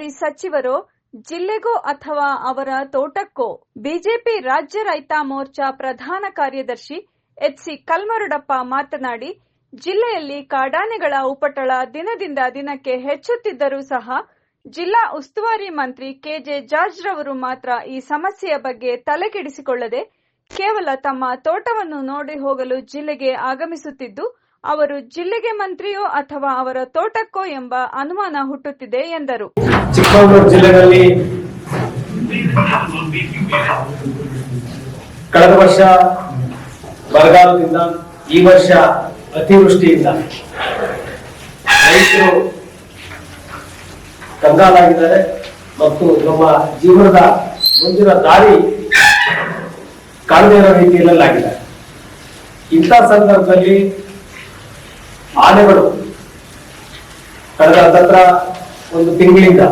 ಉಸ್ತುವಾರಿ ಸಚಿವರು ಜಿಲ್ಲೆಗೋ ಅಥವಾ ಅವರ ತೋಟಕ್ಕೋ ಬಿಜೆಪಿ ರಾಜ್ಯ ರೈತ ಮೋರ್ಚಾ ಪ್ರಧಾನ ಕಾರ್ಯದರ್ಶಿ ಎಚ್ ಸಿ ಕಲ್ಮರುಡಪ್ಪ ಮಾತನಾಡಿ, ಜಿಲ್ಲೆಯಲ್ಲಿ ಕಾಡಾನೆಗಳ ಉಪಟಳ ದಿನದಿಂದ ದಿನಕ್ಕೆ ಹೆಚ್ಚುತ್ತಿದ್ದರೂ ಸಹ ಜಿಲ್ಲಾ ಉಸ್ತುವಾರಿ ಮಂತ್ರಿ ಕೆಜೆ ಜಾರ್ಜ್ ರವರು ಮಾತ್ರ ಈ ಸಮಸ್ಯೆಯ ಬಗ್ಗೆ ತಲೆಕೆಡಿಸಿಕೊಳ್ಳದೆ ಕೇವಲ ತಮ್ಮ ತೋಟವನ್ನು ನೋಡಿ ಹೋಗಲು ಜಿಲ್ಲೆಗೆ ಆಗಮಿಸುತ್ತಿದ್ದು ಅವರು ಜಿಲ್ಲೆಗೆ ಮಂತ್ರಿಯೋ ಅಥವಾ ಅವರ ತೋಟಕ್ಕೋ ಎಂಬ ಅನುಮಾನ ಹುಟ್ಟುತ್ತಿದೆ ಎಂದರು. ಚಿಕ್ಕಮಗಳೂರು ಜಿಲ್ಲೆಯಲ್ಲಿ ಕಳೆದ ವರ್ಷ ಬರಗಾಲದಿಂದ ಈ ವರ್ಷ ಅತಿವೃಷ್ಟಿಯಿಂದ ರೈತರು ಕಂಗಾಲಾಗಿದ್ದಾರೆ ಮತ್ತು ನಮ್ಮ ಜೀವನದ ಮುಂದಿನ ದಾರಿ ಕಾಣದೇ ಇರೋ ರೀತಿಯಲ್ಲಾಗಿದೆ. ಇಂಥ ಸಂದರ್ಭದಲ್ಲಿ ಆನೆಗಳು. ಕಳೆದ ಹತ್ತತ್ರ ಒಂದು ತಿಂಗಳಿಂದ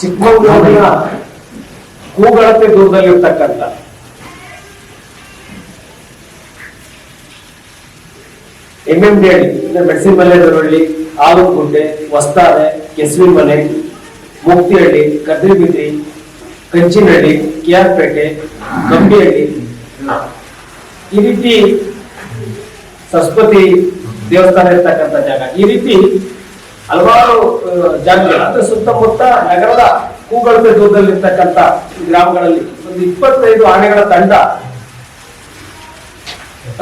ಚಿಕ್ಕಮಗಳೂರಿನ ಕೂಗಳತೆ ದೂರದಲ್ಲಿರ್ತಕ್ಕಂಥ ಎಂ ಎಂ ಡಿ ಹಳ್ಳಿ ಅಂದ್ರೆ ಮೆಣಸಿನ ಮಲೆದರಹಳ್ಳಿ ಆಲೂಗುಡ್ಡೆ ಹೊಸ್ತಾರೆ ಕೆಸುವಿನ ಮನೆ, ಮುಕ್ತಿಹಳ್ಳಿ, ಕದ್ರಿಬಿದ್ರಿ, ಕಂಚಿನಹಳ್ಳಿ, ಕೆಆರ್ಪೇಟೆ ಕಂಬಿಹಳ್ಳಿ ಈ ರೀತಿ ಸರಸ್ವತಿ ದೇವಸ್ಥಾನ ಇರ್ತಕ್ಕಂಥ ಜಾಗ. ಈ ರೀತಿ ಹಲವಾರು ಜಾಗಗಳು. ಅಂದ್ರೆ ಸುತ್ತಮುತ್ತ ನಗರದ ಕೂಗಳತೆ ದೂರದಲ್ಲಿರ್ತಕ್ಕಂಥ ಗ್ರಾಮಗಳಲ್ಲಿ ಒಂದು ಇಪ್ಪತ್ತೈದು ಆನೆಗಳ ತಂಡ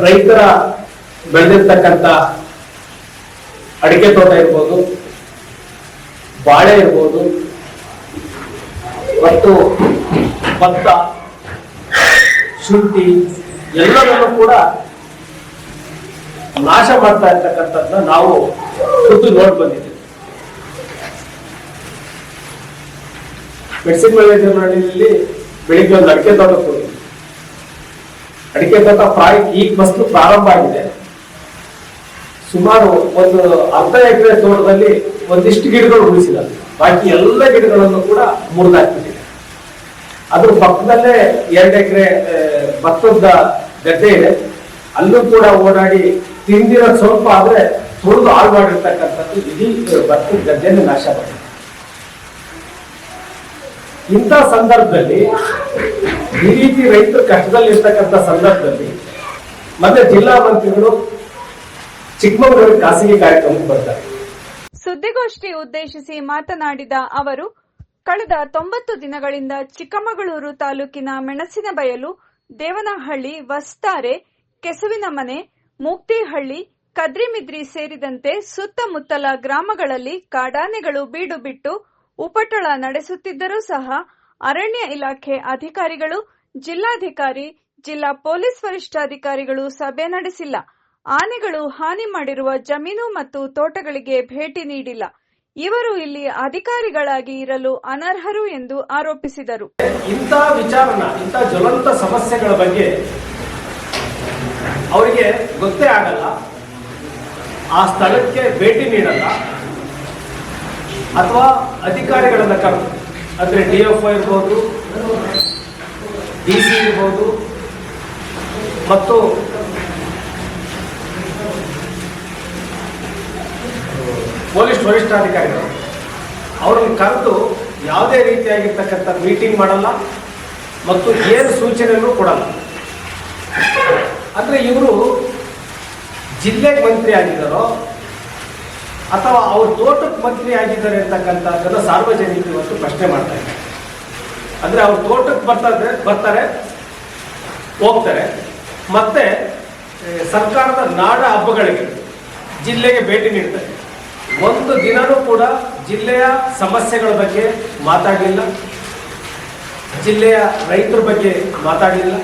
ರೈತರ ಬೆಳೆದಿರ್ತಕ್ಕಂಥ ಅಡಿಕೆ ತೋಟ ಇರ್ಬೋದು, ಬಾಳೆ ಇರ್ಬೋದು, ಮತ್ತು ಭತ್ತ, ಶುಂಠಿ, ಎಲ್ಲವನ್ನು ಕೂಡ ನಾಶ ಮಾಡ್ತಾ ಇರ್ತಕ್ಕಂಥದ್ದನ್ನ ನಾವು ಖುದ್ದು ನೋಡಿ ಬಂದಿದ್ದೀವಿ. ಮೆಡಿಸಿನ್ ಮಳೆಯಲ್ಲಿ ಬೆಳಿಗ್ಗೆ ಒಂದು ಅಡಿಕೆ ತೋಟಕ್ಕೆ ಹೋಗಿ ಅಡಿಕೆ ತೋಟ ಪ್ರಾಯ ಈಗ ಮಸ್ತು ಪ್ರಾರಂಭ ಆಗಿದೆ. ಸುಮಾರು ಒಂದು ಅರ್ಧ ಎಕರೆ ತೋಟದಲ್ಲಿ ಒಂದಿಷ್ಟು ಗಿಡಗಳು ಉಳಿಸಿಲ್ಲ. ಬಾಕಿ ಎಲ್ಲ ಗಿಡಗಳನ್ನು ಕೂಡ ಮುರಿದಾಕ್ಬಿಟ್ಟಿದೆ. ಅದ್ರ ಪಕ್ಕದಲ್ಲೇ ಎರಡು ಎಕರೆ ಭತ್ತದ ಗದ್ದೆ ಇದೆ. ಅಲ್ಲೂ ಕೂಡ ಓಡಾಡಿ ತಿಂದಿರೋದು ಸ್ವಲ್ಪ ಆದ್ರೆ ತುಳಿದು ಹಾಳು ಮಾಡಿರ್ತಕ್ಕಂಥದ್ದು ಇಡೀ ಭಕ್ತಿ ಗದ್ದೆಯನ್ನು ನಾಶ ಮಾಡಿದೆ ಇಂಥ ಸಂದರ್ಭದಲ್ಲಿ ಈ ರೀತಿ ರೈತರು ಕಷ್ಟದಲ್ಲಿ ಇರ್ತಕ್ಕಂಥ ಸಂದರ್ಭದಲ್ಲಿ ಮತ್ತೆ ಜಿಲ್ಲಾ ಮಂತ್ರಿಗಳು ಚಿಕ್ಕಮಗಳೂರು ಖಾಸಗಿ ಕಾರ್ಯಕ್ರಮಕ್ಕೆ ಬರ್ತಾರೆ. ಸುದ್ದಿಗೋಷ್ಠಿ ಉದ್ದೇಶಿಸಿ ಮಾತನಾಡಿದ ಅವರು, ಕಳೆದ ತೊಂಬತ್ತು ದಿನಗಳಿಂದ ಚಿಕ್ಕಮಗಳೂರು ತಾಲೂಕಿನ ಮೆಣಸಿನ ಬಯಲು ದೇವನಹಳ್ಳಿ, ವಸ್ತಾರೆ, ಕೆಸುವಿನ ಮನೆ ಮೂಕ್ತಿಹಳ್ಳಿ, ಕದ್ರಿಮಿದ್ರಿ ಸೇರಿದಂತೆ ಸುತ್ತಮುತ್ತಲ ಗ್ರಾಮಗಳಲ್ಲಿ ಕಾಡಾನೆಗಳು ಬೀಡು ಬಿಟ್ಟು ಉಪಟಳ ನಡೆಸುತ್ತಿದ್ದರೂ ಸಹ ಅರಣ್ಯ ಇಲಾಖೆ ಅಧಿಕಾರಿಗಳು, ಜಿಲ್ಲಾಧಿಕಾರಿ, ಜಿಲ್ಲಾ ಪೊಲೀಸ್ ವರಿಷ್ಠಾಧಿಕಾರಿಗಳು ಸಭೆ ನಡೆಸಿಲ್ಲ. ಆನೆಗಳು ಹಾನಿ ಮಾಡಿರುವ ಜಮೀನು ಮತ್ತು ತೋಟಗಳಿಗೆ ಭೇಟಿ ನೀಡಿಲ್ಲ. ಇವರು ಇಲ್ಲಿ ಅಧಿಕಾರಿಗಳಾಗಿ ಇರಲು ಅನರ್ಹರು ಎಂದು ಆರೋಪಿಸಿದರು. ಇಂತಹ ವಿಚಾರನ ಇಂತಹ ಜ್ವಲಂತ ಸಮಸ್ಯೆಗಳ ಬಗ್ಗೆ ಅವರಿಗೆ ಗೊತ್ತೇ ಆಗಲ್ಲ. ಆ ಸ್ಥಳಕ್ಕೆ ಭೇಟಿ ನೀಡಲ್ಲ. ಅಥವಾ ಅಧಿಕಾರಿಗಳನ್ನ ಕರೆದು, ಅಂದ್ರೆ ಡಿ ಎಫ್ ಒ ಇರ್ಬೋದು, ಡಿ ಸಿ ಇರ್ಬೋದು, ಮತ್ತು ಪೊಲೀಸ್ ವರಿಷ್ಠಾಧಿಕಾರಿಗಳು. ಅವ್ರನ್ನ ಕರೆದು ಯಾವುದೇ ರೀತಿಯಾಗಿರ್ತಕ್ಕಂಥ ಮೀಟಿಂಗ್ ಮಾಡಲ್ಲ, ಮತ್ತು ಏನು ಸೂಚನೆಯನ್ನು ಕೊಡಲ್ಲ. ಅಂದ್ರೆ ಇವರು ಜಿಲ್ಲೆಗೆ ಮಂತ್ರಿ ಆಗಿದ್ದಾರೋ ಅಥವಾ ಅವ್ರ ತೋಟಕ್ಕೆ ಮಂತ್ರಿ ಆಗಿದ್ದಾರೆ ಅಂತಕ್ಕಂಥದ್ದನ್ನ ಸಾರ್ವಜನಿಕರು ಇವತ್ತು ಪ್ರಶ್ನೆ ಮಾಡ್ತಾ ಇದ್ದಾರೆ. ಅಂದ್ರೆ ಅವ್ರ ತೋಟಕ್ಕೆ ಬರ್ತಾರೆ ಬರ್ತಾರೆ, ಹೋಗ್ತಾರೆ. ಮತ್ತೆ ಸರ್ಕಾರದ ನಾಡ ಹಬ್ಬಗಳಿಗೆ ಜಿಲ್ಲೆಗೆ ಭೇಟಿ ನೀಡ್ತಾರೆ. ಒಂದು ದಿನನೂ ಕೂಡ ಜಿಲ್ಲೆಯ ಸಮಸ್ಯೆಗಳ ಬಗ್ಗೆ ಮಾತಾಡಲಿಲ್ಲ ಜಿಲ್ಲೆಯ ರೈತರ ಬಗ್ಗೆ ಮಾತಾಡಲಿಲ್ಲ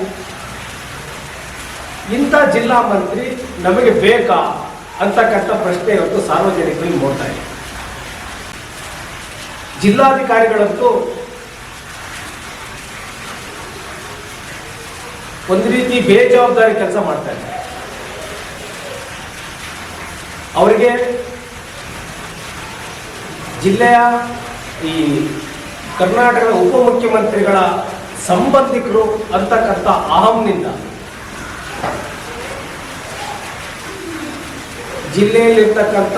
ಇಂಥ ಜಿಲ್ಲಾ ಮಂತ್ರಿ ನಮಗೆ ಬೇಕಾ ಅಂತಕ್ಕಂಥ ಪ್ರಶ್ನೆ ಇವತ್ತು ಸಾರ್ವಜನಿಕರಿಗೆ ಮೂಡ್ತಾ ಇದೆ ಜಿಲ್ಲಾಧಿಕಾರಿಗಳಂತೂ ಒಂದು ರೀತಿ ಬೇಜವಾಬ್ದಾರಿ ಕೆಲಸ ಮಾಡ್ತಾ ಇದ್ದಾರೆ. ಅವರಿಗೆ ಜಿಲ್ಲೆಯ ಈ ಕರ್ನಾಟಕದ ಉಪಮುಖ್ಯಮಂತ್ರಿಗಳ ಸಂಬಂಧಿಕರು ಅಂತಕ್ಕಂಥ ಅಹಂನಿಂದ ಜಿಲ್ಲೆಯಲ್ಲಿರ್ತಕ್ಕಂಥ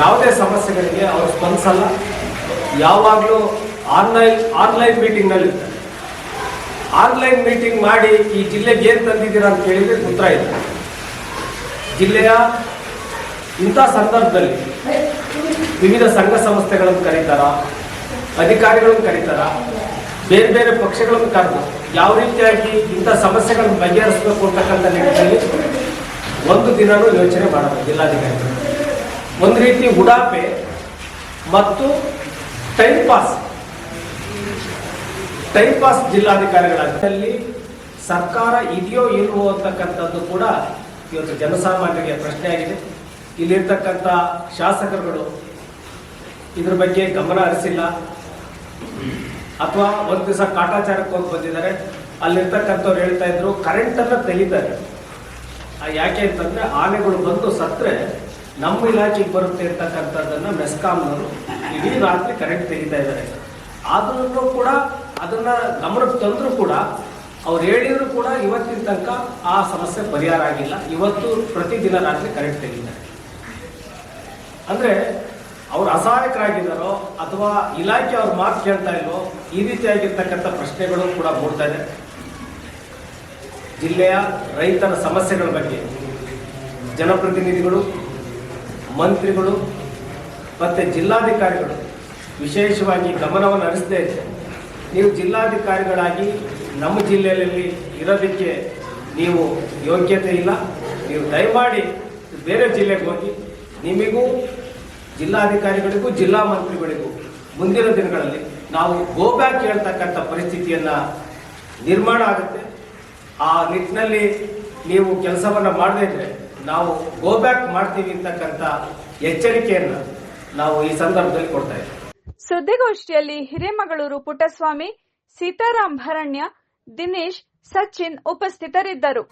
ಯಾವುದೇ ಸಮಸ್ಯೆಗಳಿಗೆ ಅವರು ಸ್ಪಂದಿಸಲ್ಲ. ಯಾವಾಗಲೂ ಆನ್ಲೈನ್ ಆನ್ಲೈನ್ ಮೀಟಿಂಗ್ನಲ್ಲಿ ಇರ್ತಾರೆ ಆನ್ಲೈನ್ ಮೀಟಿಂಗ್ ಮಾಡಿ ಈ ಜಿಲ್ಲೆಗೆ ಏನು ತಂದಿದ್ದೀರಾ ಅಂತ ಹೇಳಿದರೆ ಉತ್ತರ ಇದೆ. ಜಿಲ್ಲೆಯ ಇಂಥ ಸಂದರ್ಭದಲ್ಲಿ ವಿವಿಧ ಸಂಘ ಸಂಸ್ಥೆಗಳನ್ನು ಕರೀತಾರ, ಅಧಿಕಾರಿಗಳನ್ನು ಕರೀತಾರ, ಬೇರೆ ಬೇರೆ ಪಕ್ಷಗಳನ್ನು ಕರೆದು ಯಾವ ರೀತಿಯಾಗಿ ಇಂಥ ಸಮಸ್ಯೆಗಳನ್ನು ಬಗೆಹರಿಸಬೇಕು ಅಂತಕ್ಕಂಥ ನಿಟ್ಟಿನಲ್ಲಿ ಒಂದು ದಿನನೂ ಯೋಚನೆ ಮಾಡಬೇಕು ಜಿಲ್ಲಾಧಿಕಾರಿಗಳು. ಒಂದು ರೀತಿ ಉಡಾಪೆ ಮತ್ತು ಟೈಮ್ ಪಾಸ್ ಟೈಮ್ ಪಾಸ್ ಜಿಲ್ಲಾಧಿಕಾರಿಗಳಲ್ಲಿ ಸರ್ಕಾರ ಇದೆಯೋ ಇಲ್ವೋ ಅಂತಕ್ಕಂಥದ್ದು ಕೂಡ ಇವತ್ತು ಜನಸಾಮಾನ್ಯರಿಗೆ ಪ್ರಶ್ನೆ ಆಗಿದೆ ಇಲ್ಲಿರ್ತಕ್ಕಂಥ ಶಾಸಕರುಗಳು ಇದ್ರ ಬಗ್ಗೆ ಗಮನ ಹರಿಸಿಲ್ಲ. ಅಥವಾ ಒಂದು ದಿವಸ ಕಾಟಾಚಾರಕ್ಕೆ ಹೋಗಿ ಬಂದಿದ್ದಾರೆ. ಅಲ್ಲಿರ್ತಕ್ಕಂಥವ್ರು ಹೇಳ್ತಾ ಇದ್ರು ಕರೆಂಟ್ ಅನ್ನ ತೆಗಿತಾರೆ ಯಾಕೆ ಅಂತಂದ್ರೆ ಆನೆಗಳು ಬಂದು ಸತ್ರೆ ನಮ್ಮ ಇಲಾಖೆಗೆ ಬರುತ್ತೆ ಅಂತಕ್ಕಂಥದ್ದನ್ನ ಮೆಸ್ಕಾಂನವರು ಇಡೀ ರಾತ್ರಿ ಕರೆಂಟ್ ತೆಗಿತಾ ಇದ್ದಾರೆ. ಆದ್ರೂ ಕೂಡ ಅದನ್ನ ಗಮನಕ್ಕೆ ತಂದರೂ ಕೂಡ ಅವ್ರು ಹೇಳಿದ್ರು ಕೂಡ ಇವತ್ತಿನ ತನಕ ಆ ಸಮಸ್ಯೆ ಪರಿಹಾರ ಆಗಿಲ್ಲ. ಇವತ್ತು ಪ್ರತಿದಿನ ರಾತ್ರಿ ಕರೆಂಟ್ ತೆಗಿತಾರೆ. ಅಂದ್ರೆ ಅವ್ರು ಅಸಹಾಯಕರಾಗಿದ್ದಾರೋ ಅಥವಾ ಇಲಾಖೆ ಅವ್ರ ಮಾತು ಕೇಳ್ತಾ ಇಲ್ವೋ ಈ ರೀತಿಯಾಗಿರ್ತಕ್ಕಂಥ ಪ್ರಶ್ನೆಗಳು ಕೂಡ ಮೂಡ್ತಾ ಇದೆ. ಜಿಲ್ಲೆಯ ರೈತರ ಸಮಸ್ಯೆಗಳ ಬಗ್ಗೆ ಜನಪ್ರತಿನಿಧಿಗಳು, ಮಂತ್ರಿಗಳು ಮತ್ತು ಜಿಲ್ಲಾಧಿಕಾರಿಗಳು ವಿಶೇಷವಾಗಿ ಗಮನವನ್ನು ಹರಿಸದೇ ನೀವು ಜಿಲ್ಲಾಧಿಕಾರಿಗಳಾಗಿ ನಮ್ಮ ಜಿಲ್ಲೆಯಲ್ಲಿ ಇರೋದಕ್ಕೆ ನೀವು ಯೋಗ್ಯತೆ ಇಲ್ಲ. ನೀವು ದಯಮಾಡಿ ಬೇರೆ ಜಿಲ್ಲೆಗೆ ಹೋಗಿ ನಿಮಗೂ ಜಿಲ್ಲಾಧಿಕಾರಿಗಳಿಗೂ, ಜಿಲ್ಲಾ ಮಂತ್ರಿಗಳಿಗೂ ಮುಂದಿನ ದಿನಗಳಲ್ಲಿ ನಾವು ಗೋ ಬ್ಯಾಕ್ ಹೇಳ್ತಕ್ಕಂಥ ಪರಿಸ್ಥಿತಿಯನ್ನು ನಿರ್ಮಾಣ ಆಗುತ್ತೆ. ಆ ನಿಟ್ಟಿನಲ್ಲಿ ನೀವು ಕೆಲಸವನ್ನು ಮಾಡದೇ ಇದ್ರೆ ನಾವು ಗೋ ಬ್ಯಾಕ್ ಮಾಡ್ತೀವಿ ಅಂತಕ್ಕಂಥ ಎಚ್ಚರಿಕೆಯನ್ನ ನಾವು ಈ ಸಂದರ್ಭದಲ್ಲಿ ಕೊಡ್ತಾ ಸುದ್ದಿಗೋಷ್ಠಿಯಲ್ಲಿ ಹಿರೇಮಗಳೂರು ಪುಟ್ಟಸ್ವಾಮಿ ಸೀತಾರಾಮ್ ಭರಣ್ಯ, ದಿನೇಶ್, ಸಚಿನ್ ಉಪಸ್ಥಿತರಿದ್ದರು.